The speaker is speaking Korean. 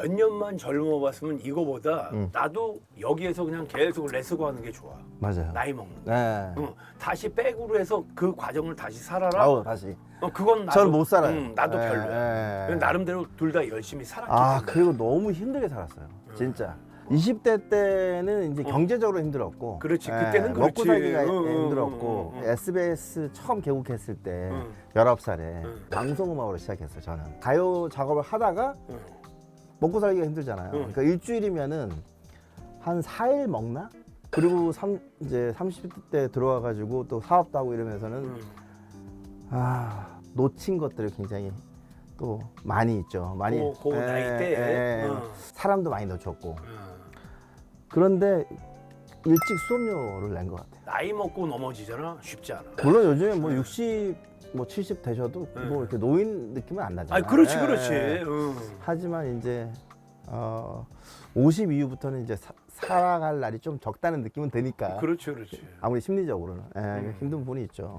몇 년만 젊어 봤으면 이거보다 음. 나도 여기에서 그냥 계속 레스고 하는 게 좋아. 맞아요. 나이 먹는. 거. 네. 응, 다시 백으로 해서 그 과정을 다시 살아라. 아우 다시. 어, 그건 나도 저는 못 살아요. 응, 나도 예, 별로야. 예. 나름대로 둘 다 열심히 살았기 아 때문에. 그리고 너무 힘들게 살았어요. 진짜. 20대 때는 이제 어. 경제적으로 힘들었고 그렇지, 예, 그때는 먹고 그렇지. 살기가 응, 응, 힘들었고 응, 응, 응. SBS 처음 개국했을 때 응. 19살에 응. 방송음악으로 시작했어요 저는 가요 작업을 하다가 응. 먹고 살기가 힘들잖아요 응. 그러니까 일주일이면은 한 4일 먹나? 그리고 삼, 이제 30대 들어와 가지고 또 사업도 하고 이러면서는 응. 아 놓친 것들이 굉장히 또 많이 있죠 많이 그, 그 예, 나이 때. 예, 예. 응. 사람도 많이 놓쳤고 응. 그런데 일찍 수업료를 낸 것 같아요. 나이 먹고 넘어지잖아. 쉽지 않아. 물론 요즘에 뭐 60, 뭐 70 되셔도 네. 뭐 이렇게 노인 느낌은 안 나잖아요. 아, 그렇지, 예, 그렇지. 예. 응. 하지만 이제 어, 50 이후부터는 이제 사, 살아갈 날이 좀 적다는 느낌은 드니까 그렇지, 그렇지. 아무리 심리적으로는 예, 음. 힘든 부분이 있죠.